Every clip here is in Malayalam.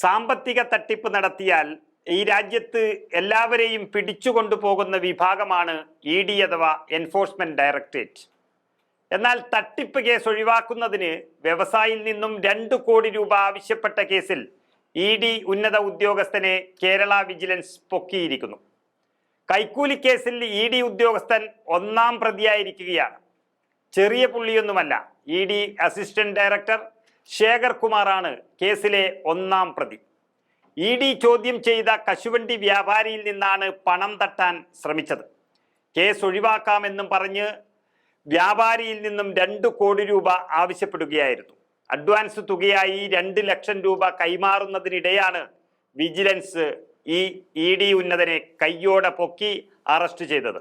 സാമ്പത്തിക തട്ടിപ്പ് നടത്തിയാൽ ഈ രാജ്യത്ത് എല്ലാവരെയും പിടിച്ചുകൊണ്ടുപോകുന്ന വിഭാഗമാണ് ഇ ഡി അഥവാ എൻഫോഴ്സ്മെന്റ് ഡയറക്ടറേറ്റ്. എന്നാൽ തട്ടിപ്പ് കേസ് ഒഴിവാക്കുന്നതിന് വ്യവസായിയിൽ നിന്നും രണ്ട് കോടി രൂപ ആവശ്യപ്പെട്ട കേസിൽ ഇ ഡി ഉന്നത ഉദ്യോഗസ്ഥനെ കേരള വിജിലൻസ് പൊക്കിയിരിക്കുന്നു. കൈക്കൂലി കേസിൽ ഇ ഡി ഉദ്യോഗസ്ഥൻ ഒന്നാം പ്രതിയായിരിക്കുകയാണ്. ചെറിയ പുള്ളിയൊന്നുമല്ല. E D assistant director Shekhar കുമാറാണ് കേസിലെ ഒന്നാം പ്രതി. ഇ ഡി ചോദ്യം ചെയ്ത കശുവണ്ടി വ്യാപാരിയിൽ നിന്നാണ് പണം തട്ടാൻ ശ്രമിച്ചത്. കേസ് ഒഴിവാക്കാമെന്നും പറഞ്ഞ് വ്യാപാരിയിൽ നിന്നും രണ്ട് കോടി രൂപ ആവശ്യപ്പെടുകയായിരുന്നു. അഡ്വാൻസ് തുകയായി രണ്ട് ലക്ഷം രൂപ കൈമാറുന്നതിനിടെയാണ് വിജിലൻസ് ഈ ഇ ഡി ഉന്നതനെ കയ്യോടെ പൊക്കി അറസ്റ്റ് ചെയ്തത്.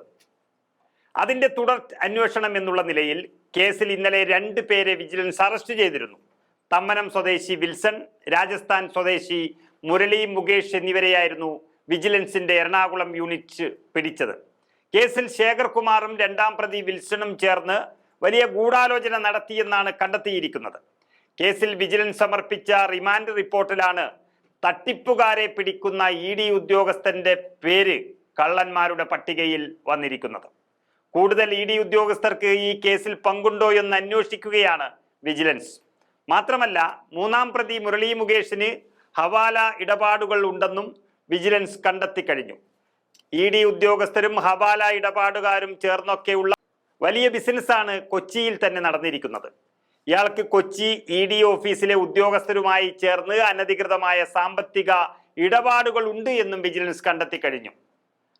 അതിന്റെ തുടർ അന്വേഷണം എന്നുള്ള നിലയിൽ കേസിൽ ഇന്നലെ രണ്ട് പേരെ വിജിലൻസ് അറസ്റ്റ് ചെയ്തിരുന്നു. തമ്മനം സ്വദേശി വിൽസൺ രാജസ്ഥാൻ സ്വദേശി മുരളി മുകേഷ് എന്നിവരെയായിരുന്നു വിജിലൻസിന്റെ എറണാകുളം യൂണിറ്റ് പിടിച്ചത്. കേസിൽ ശേഖർകുമാറും രണ്ടാം പ്രതി വിൽസണും ചേർന്ന് വലിയ ഗൂഢാലോചന നടത്തിയെന്നാണ് കണ്ടെത്തിയിരിക്കുന്നത്. കേസിൽ വിജിലൻസ് സമർപ്പിച്ച റിമാൻഡ് റിപ്പോർട്ടിലാണ് തട്ടിപ്പുകാരെ പിടിക്കുന്ന ഇ ഡി ഉദ്യോഗസ്ഥന്റെ പേര് കള്ളന്മാരുടെ പട്ടികയിൽ വന്നിരിക്കുന്നത്. കൂടുതൽ ഇ ഡി ഉദ്യോഗസ്ഥർക്ക് ഈ കേസിൽ പങ്കുണ്ടോ എന്ന് അന്വേഷിക്കുകയാണ് വിജിലൻസ്. മാത്രമല്ല മൂന്നാം പ്രതി മുരളി മുകേഷിന് ഹവാല ഇടപാടുകൾ ഉണ്ടെന്നും വിജിലൻസ് കണ്ടെത്തി കഴിഞ്ഞു. ഇ ഡി ഉദ്യോഗസ്ഥരും ഹവാല ഇടപാടുകാരും ചേർന്നൊക്കെയുള്ള വലിയ ബിസിനസ്സാണ് കൊച്ചിയിൽ തന്നെ നടന്നിരിക്കുന്നത്. ഇയാൾക്ക് കൊച്ചി ഇ ഡി ഓഫീസിലെ ഉദ്യോഗസ്ഥരുമായി ചേർന്ന് അനധികൃതമായ സാമ്പത്തിക ഇടപാടുകൾ ഉണ്ട് എന്നും വിജിലൻസ് കണ്ടെത്തി കഴിഞ്ഞു.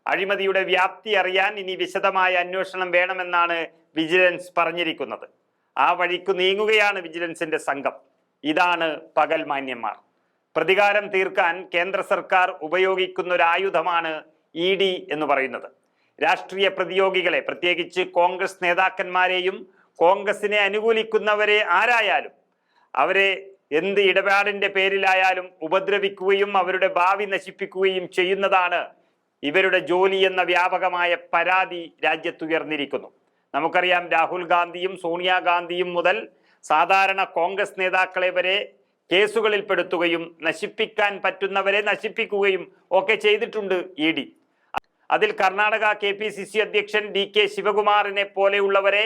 അഴിമതിയുടെ വ്യാപ്തി അറിയാൻ ഇനി വിശദമായ അന്വേഷണം വേണമെന്നാണ് വിജിലൻസ് പറഞ്ഞിരിക്കുന്നത്. ആ വഴിക്ക് നീങ്ങുകയാണ് വിജിലൻസിന്റെ സംഘം. ഇതാണ് പകൽ മാന്യന്മാർ. പ്രതികാരം തീർക്കാൻ കേന്ദ്ര സർക്കാർ ഉപയോഗിക്കുന്ന ഒരു ആയുധമാണ് ഇ ഡി എന്ന് പറയുന്നത്. രാഷ്ട്രീയ പ്രതിയോഗികളെ പ്രത്യേകിച്ച് കോൺഗ്രസ് നേതാക്കന്മാരെയും കോൺഗ്രസിനെ അനുകൂലിക്കുന്നവരെ ആരായാലും അവരെ എന്ത് ഇടപാടിന്റെ പേരിലായാലും ഉപദ്രവിക്കുകയും അവരുടെ ഭാവി നശിപ്പിക്കുകയും ചെയ്യുന്നതാണ് ഇവരുടെ ജോലി എന്ന വ്യാപകമായ പരാതി രാജ്യത്തുയർന്നിരിക്കുന്നു. നമുക്കറിയാം രാഹുൽ ഗാന്ധിയും സോണിയാഗാന്ധിയും മുതൽ സാധാരണ കോൺഗ്രസ് നേതാക്കളെ വരെ കേസുകളിൽ പെടുത്തുകയും നശിപ്പിക്കാൻ പറ്റുന്നവരെ നശിപ്പിക്കുകയും ഒക്കെ ചെയ്തിട്ടുണ്ട് ഇ ഡി. അതിൽ Karnataka K P C C അധ്യക്ഷൻ ഡി കെ ശിവകുമാറിനെ പോലെയുള്ളവരെ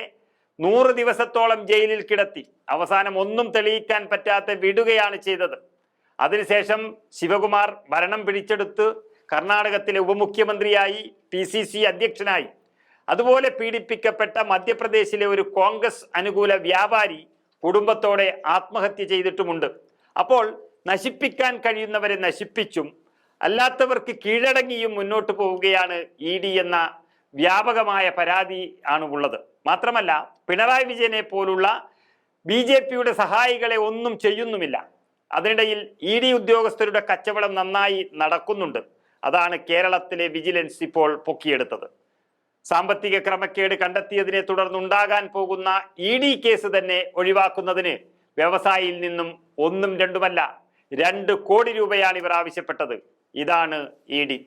നൂറ് ദിവസത്തോളം ജയിലിൽ കിടത്തി. അവസാനം ഒന്നും തെളിയിക്കാൻ പറ്റാതെ വിടുകയാണ് ചെയ്തത്. അതിനുശേഷം ശിവകുമാർ ഭരണം പിടിച്ചെടുത്ത് കർണാടകത്തിലെ ഉപമുഖ്യമന്ത്രിയായി പി സി സി അധ്യക്ഷനായി. അതുപോലെ പീഡിപ്പിക്കപ്പെട്ട മധ്യപ്രദേശിലെ ഒരു കോൺഗ്രസ് അനുകൂല വ്യാപാരി കുടുംബത്തോടെ ആത്മഹത്യ ചെയ്തിട്ടുമുണ്ട്. അപ്പോൾ നശിപ്പിക്കാൻ കഴിയുന്നവരെ നശിപ്പിച്ചും അല്ലാത്തവർക്ക് കീഴടങ്ങിയും മുന്നോട്ട് പോവുകയാണ് ഇ ഡി എന്ന വ്യാപകമായ പരാതി ആണ് ഉള്ളത്. മാത്രമല്ല പിണറായി വിജയനെ പോലുള്ള ബി ജെ പിയുടെ സഹായികളെ ഒന്നും ചെയ്യുന്നുമില്ല. അതിനിടയിൽ ഇ ഡി ഉദ്യോഗസ്ഥരുടെ കച്ചവടം നന്നായി നടക്കുന്നുണ്ട്. അതാണ് കേരളത്തിലെ വിജിലൻസ് ഇപ്പോൾ പൊക്കിയെടുത്തത്. സാമ്പത്തിക ക്രമക്കേട് കണ്ടെത്തിയതിനെ തുടർന്നുണ്ടാകാൻ പോകുന്ന ഇ ഡി കേസ് തന്നെ ഒഴിവാക്കുന്നതിന് വ്യവസായിയിൽ നിന്നും ഒന്നും രണ്ടുമല്ല രണ്ട് കോടി രൂപയാണ് ഇവർ ആവശ്യപ്പെട്ടത്. ഇതാണ് ഇ ഡി.